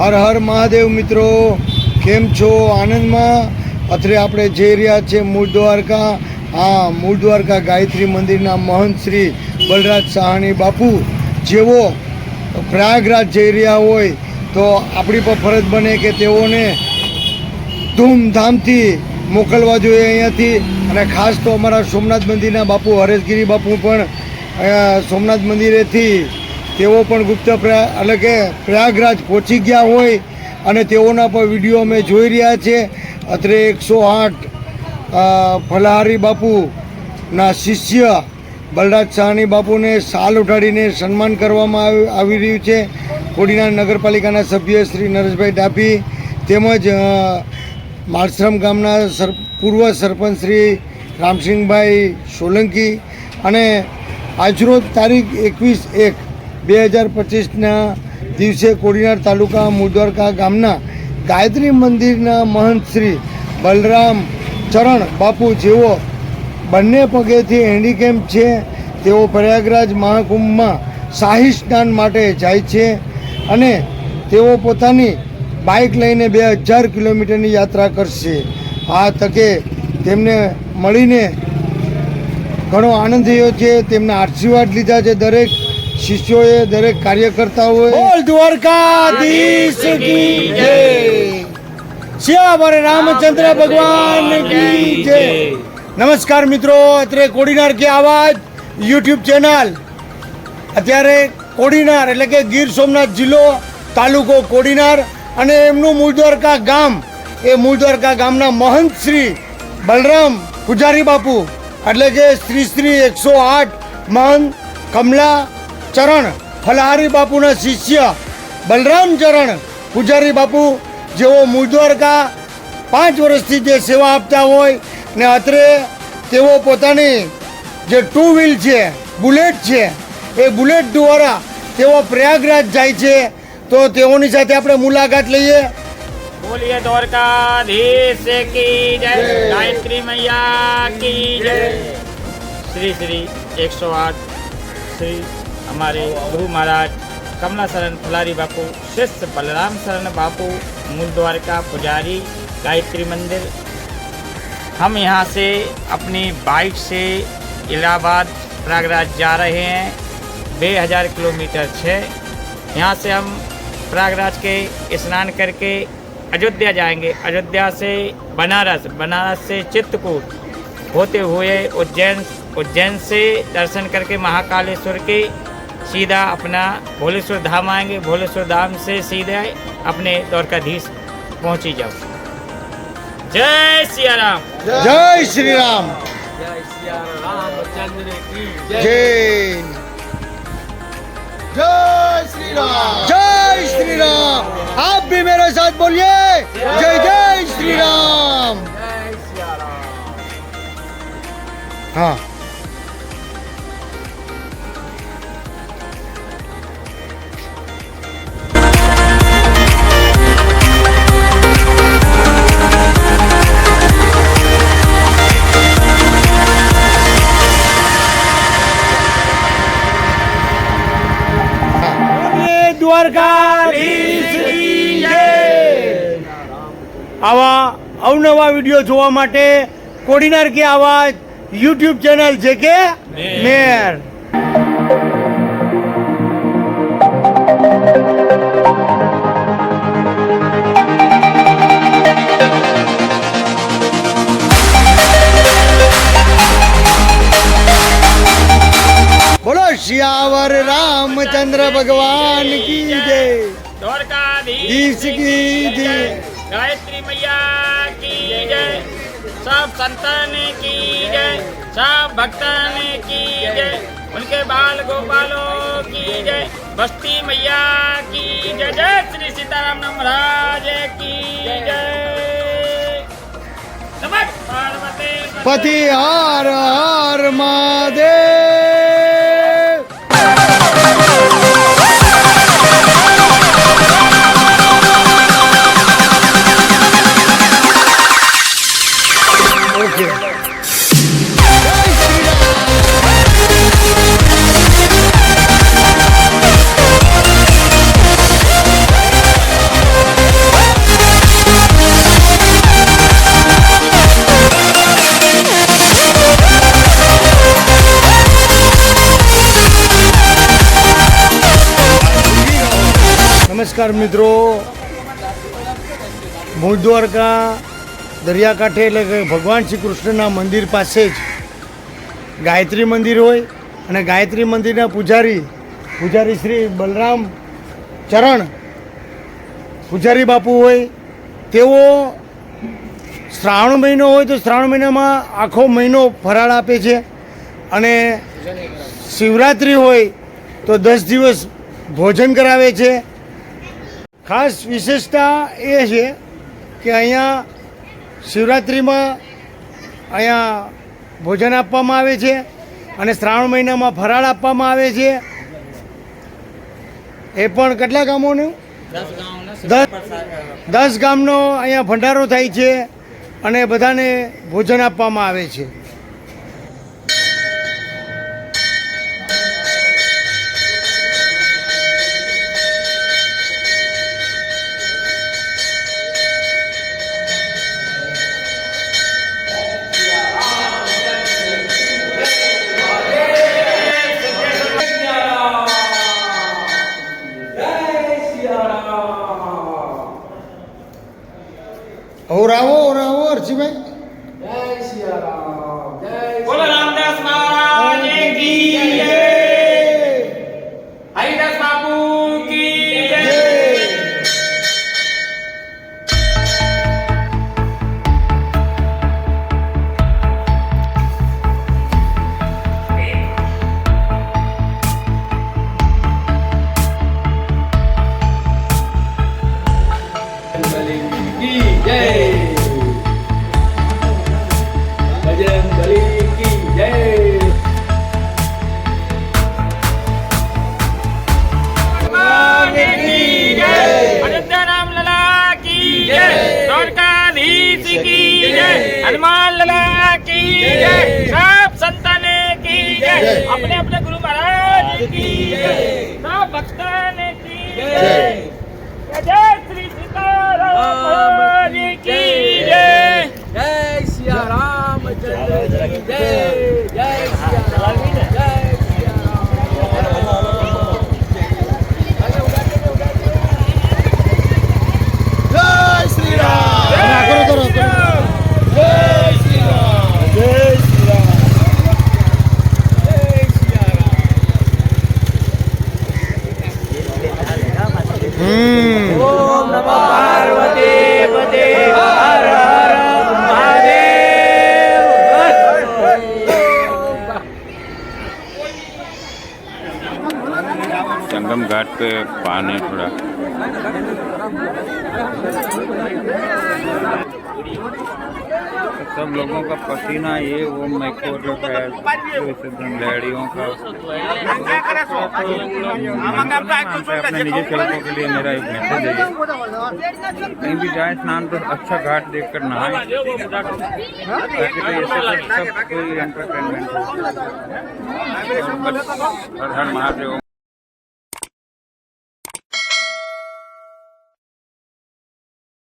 હર હર મહાદેવ મિત્રો. કેમ છો? આનંદમાં? અત્રે આપણે જઈ રહ્યા છીએ મૂળ દ્વારકા હા મૂળ દ્વારકા ગાયત્રી મંદિરના મહંત શ્રી બલરાજ સાહાણી બાપુ. જેવો પ્રયાગરાજ જઈ રહ્યા હોય, તો આપણી પર ફરજ બને કે તેઓને ધૂમધામથી મોકલવા જોઈએ અહીંયાથી. અને ખાસ તો અમારા સોમનાથ મંદિરના બાપુ હરેશગીરી બાપુ પણ સોમનાથ મંદિરેથી તેઓ પણ ગુપ્ત એટલે કે પ્રયાગરાજ પહોંચી ગયા હોય અને તેઓના પણ વીડિયો અમે જોઈ રહ્યા છે. અત્રે એકસો આઠ ફલાહારી બાપુના શિષ્ય બલરાજ સાહની બાપુને સાલ ઉઠાડીને સન્માન કરવામાં આવી રહ્યું છે. કોડીનાર નગરપાલિકાના સભ્ય શ્રી નરેશભાઈ ડાભી તેમજ માળશ્રમ ગામના સર, પૂર્વ સરપંચ શ્રી રામસિંહભાઈ સોલંકી અને આજરોજ તારીખ એકવીસ એક બે હજાર પચીસના દિવસે કોડીનાર તાલુકા મુદ્વારકા ગામના ગાયત્રી મંદિરના મહંત શ્રી બલરામ ચરણ બાપુ જેઓ બંને પગેથી હેન્ડીકેમ છે, તેઓ પ્રયાગરાજ મહાકુંભમાં શાહી સ્નાન માટે જાય છે અને તેઓ પોતાની બાઇક લઈને બે હજાર કિલોમીટરની યાત્રા કરશે. આ તકે તેમને મળીને ઘણો આનંદ થયો છે, તેમના આશીર્વાદ લીધા છે દરેક શિષ્યોએ દરેક કાર્યકર્તાઓએ બોલ દ્વારકાધીશ કી જય. શ્યાવર રામચંદ્ર ભગવાન કી જય. નમસ્કાર મિત્રો અત્રે કોડીનાર કે આવાજ યુટ્યુબ ચેનલ. અત્યારે કોડીનાર એટલે કે ગીર સોમનાથ જિલ્લો તાલુકો કોડીનાર અને એમનું મૂળ દ્વારકા ગામ એ મૂળ દ્વારકા ગામના મહંત શ્રી બલરામ પૂજારી બાપુ. એટલે કે શ્રી શ્રી એકસો આઠ મહંત કમલા ચરણ ફલહારી બાપુના શિષ્ય. બલરામ ચરણ પૂજારી બાપુ જેઓ મુદ્વારકા પાંચ વર્ષથી જે સેવા આપતા હોય ને અત્રે તેઓ પોતાની જે ટુ વ્હીલ છે બુલેટ છે એ બુલેટ દ્વારા તેઓ પ્રયાગરાજ જાય છે. તો તેઓની સાથે આપણે મુલાકાત લઈએ. બોલીએ દ્વારકાધીશ કી જય. ગાયત્રી મૈયા કી જય. શ્રી શ્રી એકસો આઠ. શ્રી हमारे गुरु महाराज कमला शरण फुलारी बापू शिष्य बलराम शरण बापू, मूल द्वारका पुजारी, गायत्री मंदिर। हम यहाँ से अपनी बाइक से इलाहाबाद प्रयागराज जा रहे हैं बे हज़ार किलोमीटर है यहाँ से हम प्रयागराज के स्नान करके अयोध्या जाएँगे। अयोध्या से बनारस बनारस से चित्रकूट होते हुए उज्जैन उज्जैन से दर्शन करके महाकालेश्वर के सीधा अपना भोलेश्वर धाम आएँगे भोलेश्वर धाम से सीधा अपने द्वारकाधीश पहुँच ही जाओ। जय सिया राम जय श्री राम जय। जय श्री राम जय श्री राम आप भी मेरे साथ बोलिए। जय जय। દ્વારકાધીશ આવા અવનવા વીડિયો જોવા માટે કોડીનાર કે આવાજ યુટ્યુબ ચેનલ છે કે મેર. सियावर रामचंद्र भगवान की जय। द्वारकाधीश की जय। गायत्री मैया की जय। सब संतन की जय। सब भक्तन की जय। उनके बाल गोपालों की जय। बस्ती मैया की जय। जय श्री सीताराम नम राज की जय। पार्वती पति हार हार महादेव। નમસ્કાર મિત્રો. મૂળ દ્વારકા દરિયાકાંઠે એટલે કે ભગવાન શ્રી કૃષ્ણના મંદિર પાસે જ ગાયત્રી મંદિર હોય અને ગાયત્રી મંદિરના પૂજારી પૂજારી શ્રી બલરામ ચરણ પૂજારી બાપુ હોય. તેઓ શ્રાવણ મહિનો હોય તો શ્રાવણ મહિનામાં આખો મહિનો ફરાળ આપે છે અને શિવરાત્રિ હોય તો દસ દિવસ ભોજન કરાવે છે. ખાસ વિશેષતા એ છે કે અહીંયા શિવરાત્રિમાં અહીંયા ભોજન આપવામાં આવે છે અને શ્રાવણ મહિનામાં ફરાળ આપવામાં આવે છે. એ પણ કેટલા ગામોનું? દસ દસ ગામનો અહીંયા ભંડારો થાય છે અને બધાને ભોજન આપવામાં આવે છે. હરજીભાઈ બોલો ಭಕ್ತನೇ ಜಯ ಶ್ರೀ ಸೀತಾರಾಮ ಜಯ ಸಿಯಾರಾಮಚಂದ್ರ ಜಯ હમ ओम नमः पार्वती पते हर हर महादेव संगम घाट पे पान है थोड़ा सब लोगों का पसीना ये वो मैको जो है लहड़ियों का। अपने निजी सड़कों के लिए मेरा एक मैसेज है कहीं भी जाए स्नान तो अच्छा घाट देख कर नहाए। ताकि तो ये सब सब कोई एंटरटेनमेंट हो। हर हर महादेव